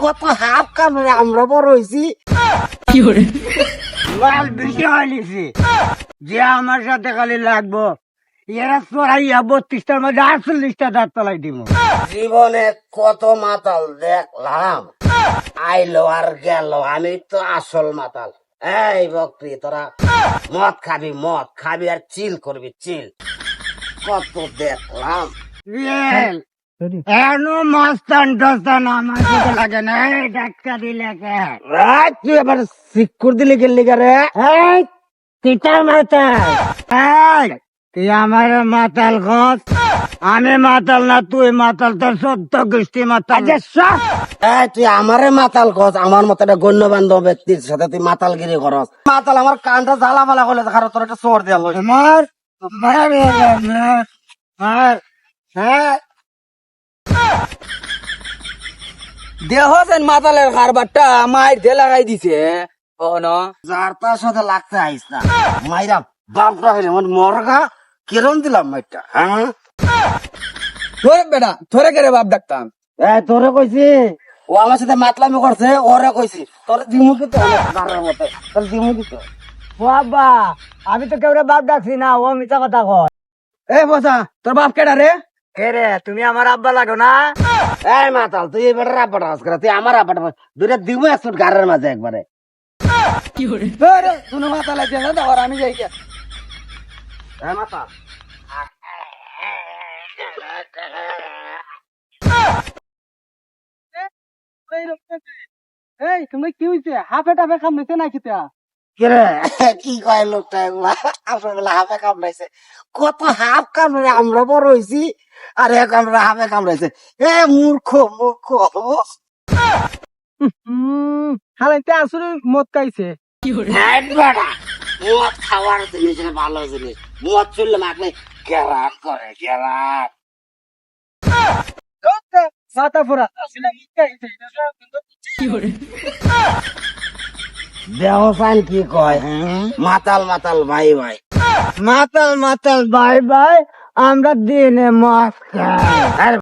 কত হাফ কামড়ে আমরা বড় হয়েছি লাল বেশি হয়েছে যে আমার সাথে খালি লাগবো এরা চড়াইয়া বত্রিশটার মধ্যে আটচল্লিশটা দাঁত তলাই দিব জীবনে কত মাতাল দেখলাম আইলো আর গেল আমি তো আসল মাতাল এই বকরি তোরা মদ খাবি মদ খাবি আর চিল করবি চিল কত দেখলাম এনো মস্তান টস্তান আমার সাথে লাগে না এই ডাক্তারি লেগে রাত তুই আবার সিকুর দিলি গেলি রে? এই তিতা মাতাল এই তুই আমার মাতাল ঘস আমি মাতাল না তুই মাতাল তোর সত্য গোষ্ঠী মাতাল। এই তুই আমারে মাতাল কস আমার মতো একটা গণ্য বান্ধব ব্যক্তির সাথে তুই মাতালগিরি করস। মাতাল আমার কানটা জ্বালা ফালা করলে দেখার তোর একটা চোর দেওয়া হলো মার মার মার মার। হ্যাঁ দেহ যেন মাতালের খারবারটা মায়ের দিয়ে লাগাই দিছে। ও ন। যার তার সাথে লাগতে আইস না। মাইরা বাপরা হইলে আমার মরগা কিরম দিলাম মাইটা হ্যাঁ? তোরে বেটা তোরে কেরে বাপ ডাকতাম? এ তোরে কইছি ও আমার সাথে মাতলামি করছে ওরে কইছি তোর দিমু কিন্তু গারের মতে তোর দিমু কিন্তু বাবা আমি তো কেউ বাপ ডাকছি না ও মিথ্যা কথা কয়। এ বসা তোর বাপ কেডা রে? কে রে তুমি আমার আব্বা লাগো না? এই মাতাল তুই এবার করে তুই আমার দুইটা গারের মাঝে একবারে। আরে তুমি মাতাল আছে না? দাও আমি যাই গে। এ মাতাল। এই তুমি কি হইছে? হাফে টাফে খামনেছে নাকি তা? কিরে কি কয় লোকটা বেলা হাফে কামড়াইছে। কত হাফ কামড়ে আমরা বড় হয়েছি আর আমরা হাফে কামড়াইছে। এ মূর্খ মূর্খ হুম হালে আসলে মদ খাইছে। হ্যাঁ, মদ খাওয়ার জিনিস এটা ভালো জিনিস। মদ চললে মাখলে কেরান করে কেরান মাথা ফোরা আসলে মদ খাইছে কি কয় মাতাল মাতাল ভাই ভাই। মাতাল মাতাল বাই বাই আমরা দিনে মাছ খাই।